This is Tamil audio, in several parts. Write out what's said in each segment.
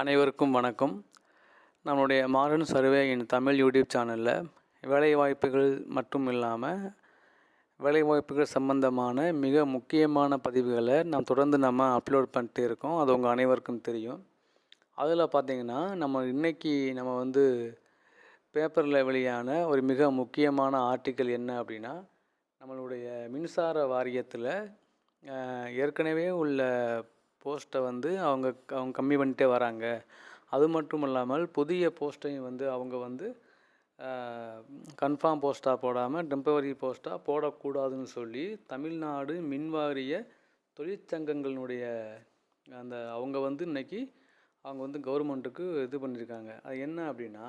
அனைவருக்கும் வணக்கம். நம்மளுடைய மாடர்ன் சர்வே என் தமிழ் யூடியூப் சேனலில் வேலைவாய்ப்புகள் மட்டும் இல்லாமல் வேலைவாய்ப்புகள் சம்பந்தமான மிக முக்கியமான பதிவுகளை நாம் தொடர்ந்து நம்ம அப்லோட் பண்ணிட்டு இருக்கோம். அது உங்கள் அனைவருக்கும் தெரியும். அதில் பார்த்திங்கன்னா நம்ம இன்றைக்கி நம்ம வந்து பேப்பரில் வெளியான ஒரு மிக முக்கியமான ஆர்டிக்கல் என்ன அப்படின்னா நம்மளுடைய மின்சார வாரியத்தில் ஏற்கனவே உள்ள போஸ்ட்டை வந்து அவங்க அவங்க கம்மி பண்ணிட்டே வராங்க. அது மட்டும் இல்லாமல் புதிய போஸ்ட்டையும் வந்து அவங்க வந்து கன்ஃபார்ம் போஸ்ட்டாக போடாமல் டெம்பரரி போஸ்ட்டாக போடக்கூடாதுன்னு சொல்லி தமிழ்நாடு மின்வாரிய தொழிற்சங்கங்களினுடைய அந்த அவங்க வந்து இன்றைக்கி அவங்க வந்து கவர்மெண்ட்டுக்கு இது பண்ணியிருக்காங்க. அது என்ன அப்படின்னா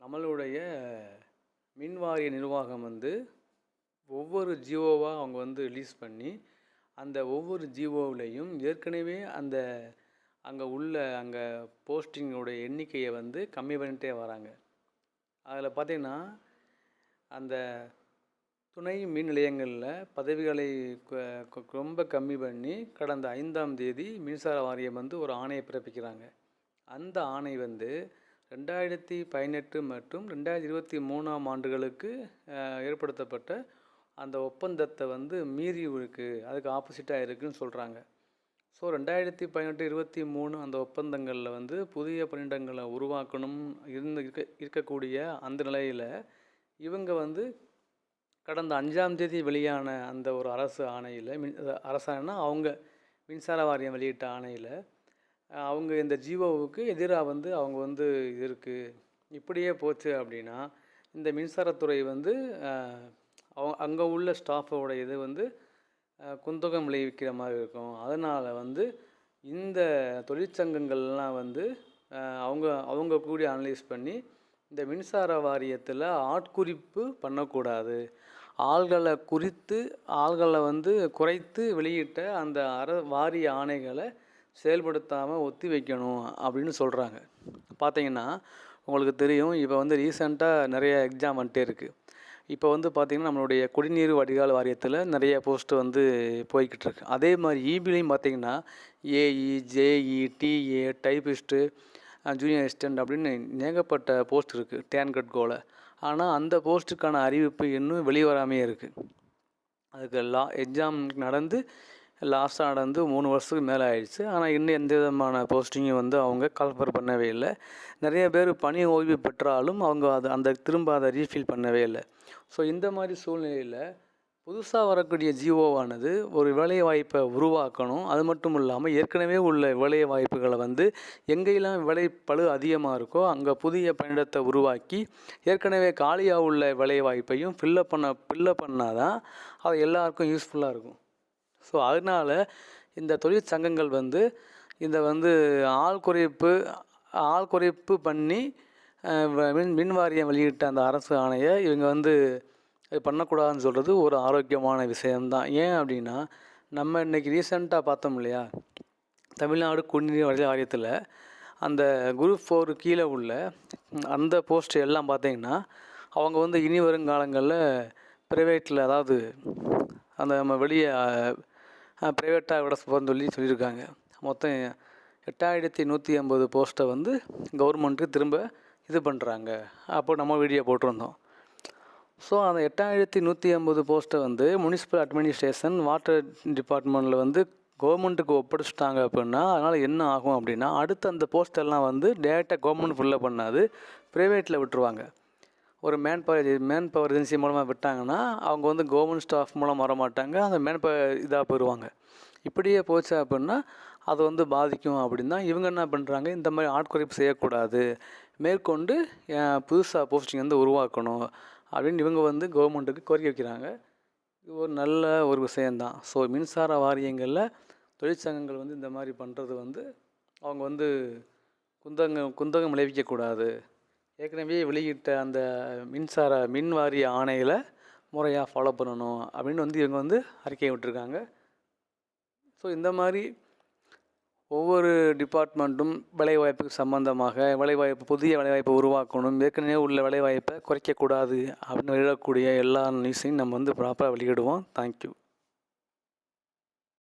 நம்மளுடைய மின்வாரிய நிர்வாகம் வந்து ஒவ்வொரு ஜியோவாக அவங்க வந்து ரிலீஸ் பண்ணி அந்த ஒவ்வொரு ஜிஓவிலையும் ஏற்கனவே அந்த அங்கே உள்ள அங்கே போஸ்டிங்கோடைய எண்ணிக்கையை வந்து கம்மி பண்ணிகிட்டே வராங்க. அதில் பார்த்திங்கன்னா அந்த துணை மின் நிலையங்களில் பதவிகளை கொ- ரொம்ப கம்மி பண்ணி கடந்த ஐந்தாம் தேதி மின்சார வாரியம் வந்து ஒரு ஆணையை பிறப்பிக்கிறாங்க. அந்த ஆணை வந்து ரெண்டாயிரத்தி பதினெட்டு மற்றும் ரெண்டாயிரத்தி இருபத்தி மூணாம் ஆண்டுகளுக்கு ஏற்படுத்தப்பட்ட அந்த ஒப்பந்தத்தை வந்து மீறி இருக்குது அதுக்கு ஆப்போசிட்டாக இருக்குதுன்னு சொல்கிறாங்க ஸோ ரெண்டாயிரத்தி பதினெட்டு இருபத்தி மூணு அந்த ஒப்பந்தங்களில் வந்து புதிய பணியிடங்களை உருவாக்கணும் இருந்து இருக்க இருக்கக்கூடிய அந்த நிலையில் இவங்க வந்து கடந்த அஞ்சாம் தேதி வெளியான அந்த ஒரு அரசு ஆணையில் மின் அரசாணைனா அவங்க மின்சார வாரியம் வெளியிட்ட ஆணையில் அவங்க இந்த ஜீவோவுக்கு எதிராக வந்து அவங்க வந்து இருக்குது இப்படியே போச்சு அப்படின்னா இந்த மின்சாரத்துறை வந்து அவங்க அங்கே உள்ள ஸ்டாஃபோட இது வந்து குந்தகம் விளைவிக்கிற மாதிரி இருக்கும். அதனால் வந்து இந்த தொழிற்சங்கங்கள்லாம் வந்து அவங்க அவங்க கூடி அனலைஸ் பண்ணி இந்த மின்சார வாரியத்தில் ஆட்குறிப்பு பண்ணக்கூடாது. ஆள்களை குறித்து ஆள்களை வந்து குறைத்து வெளியிட்ட அந்த அர வாரிய ஆணைகளை செயல்படுத்தாமல் ஒத்தி வைக்கணும் அப்படின்னு சொல்கிறாங்க பார்த்தீங்கன்னா உங்களுக்கு தெரியும் இப்போ வந்து ரீசெண்டாக நிறைய எக்ஸாம் வந்துட்டே இருக்குது இப்போ வந்து பார்த்திங்கன்னா நம்மளுடைய குடிநீர் வடிகால் வாரியத்தில் நிறைய போஸ்ட்டு வந்து போய்கிட்டு இருக்கு அதே மாதிரி இபிலையும் பார்த்தீங்கன்னா AE JE DA typist junior assistant அப்படின்னு ஏகப்பட்ட போஸ்ட் இருக்குது டேன்கட் கோல ஆனால் அந்த போஸ்ட்டுக்கான அறிவிப்பு இன்னும் வெளிவராமையே இருக்குது அதுக்கு லா எக்ஸாம் நடந்து லாஸ்ட்டாக நடந்து மூணு வருஷத்துக்கு மேலே ஆயிடுச்சு. ஆனால் இன்னும் எந்த விதமான போஸ்டிங்கும் வந்து அவங்க கால்ஃபர் பண்ணவே இல்லை. நிறைய பேர் பணி ஓய்வு பெற்றாலும் அவங்க அது அந்த திரும்ப அதை ரீஃபில் பண்ணவே இல்லை. ஸோ இந்த மாதிரி சூழ்நிலையில் புதுசாக வரக்கூடிய ஜிஓவானது ஒரு வேலை வாய்ப்பை உருவாக்கணும். அது மட்டும் இல்லாமல் ஏற்கனவே உள்ள வேலை வாய்ப்புகளை வந்து எங்கெல்லாம் விலை பளு அதிகமாக இருக்கோ அங்கே புதிய பணியிடத்தை உருவாக்கி ஏற்கனவே காலியாக உள்ள வேலை வாய்ப்பையும் ஃபில்லப் பண்ண ஃபில்லப் பண்ணாதான் அது எல்லாருக்கும் யூஸ்ஃபுல்லாக இருக்கும். ஸோ அதனால இந்த தொழிற்சங்கங்கள் வந்து இந்த வந்து ஆள் குறைப்பு ஆள் குறைப்பு பண்ணி மின் மின் வாரியம் வெளியிட்ட அந்த அரசு ஆணையை இவங்க வந்து இது பண்ணக்கூடாதுன்னு சொல்கிறது ஒரு ஆரோக்கியமான விஷயம்தான். ஏன் அப்படின்னா நம்ம இன்றைக்கி ரீசெண்டாக பார்த்தோம் இல்லையா? தமிழ்நாடு குடிநீர் வழி வாரியத்தில் அந்த குரூப் ஃபோர் கீழே உள்ள அந்த போஸ்ட் எல்லாம் பார்த்தீங்கன்னா அவங்க வந்து இனி வருங்காலங்களில் ப்ரைவேட்டில் அதாவது அந்த நம்ம வெளியே ப்ரைவேட்டாக விட போகிறோன்னு சொல்லி சொல்லியிருக்காங்க. மொத்தம் எட்டாயிரத்தி நூற்றி ஐம்பது போஸ்ட்டை வந்து கவர்மெண்ட்டுக்கு திரும்ப இது பண்ணுறாங்க அப்போ நம்ம வீடியோ போட்டிருந்தோம். ஸோ அந்த எட்டாயிரத்தி நூற்றி ஐம்பது போஸ்ட்டை வந்து முனிசிபல் அட்மினிஸ்ட்ரேஷன் வாட்டர் டிபார்ட்மெண்ட்டில் வந்து கவர்மெண்ட்டுக்கு ஒப்படைச்சிட்டாங்க அப்படின்னா அதனால் என்ன ஆகும் அப்படின்னா அடுத்து அந்த போஸ்ட்டெல்லாம் வந்து டேரெக்டாக கவர்மெண்ட் ஃபுல்லாக பண்ணாது ப்ரைவேட்டில் விட்டுருவாங்க. ஒரு man power man power agency மூலமாக விட்டாங்கன்னா அவங்க வந்து கவர்மெண்ட் ஸ்டாஃப் மூலம் வர மாட்டாங்க அந்த மேன் பவர் இதாக போயிடுவாங்க இப்படியே போச்சு அப்படின்னா அது வந்து பாதிக்கும் அப்படின்னா இவங்க என்ன பண்ணுறாங்க இந்த மாதிரி ஆட்குறைப்பு செய்யக்கூடாது. மேற்கொண்டு புதுசாக போஸ்டிங் வந்து உருவாக்கணும் அப்படின்னு இவங்க வந்து கவர்மெண்ட்டுக்கு கோரிக்கை வைக்கிறாங்க. இது ஒரு நல்ல ஒரு விஷயந்தான் ஸோ மின்சார வாரியங்களில் தொழிற்சங்கங்கள் வந்து இந்த மாதிரி பண்ணுறது வந்து அவங்க வந்து குந்தகம் குந்தகம் விளைவிக்கக்கூடாது. ஏற்கனவே வெளியிட்ட அந்த மின்சார மின் வாரிய ஆணையில் முறையாக ஃபாலோ பண்ணணும் அப்படின்னு வந்து இவங்க வந்து அறிக்கை விட்டுருக்காங்க. ஸோ இந்த மாதிரி ஒவ்வொரு டிபார்ட்மெண்ட்டும் வேலைவாய்ப்புக்கு சம்பந்தமாக வேலைவாய்ப்பு புதிய வேலைவாய்ப்பை உருவாக்கணும் ஏற்கனவே உள்ள வேலைவாய்ப்பை குறைக்கக்கூடாது அப்படின்னு வெளியிடக்கூடிய எல்லா நியூஸையும் நம்ம வந்து ப்ராப்பராக வெளியிடுவோம். தேங்க்யூ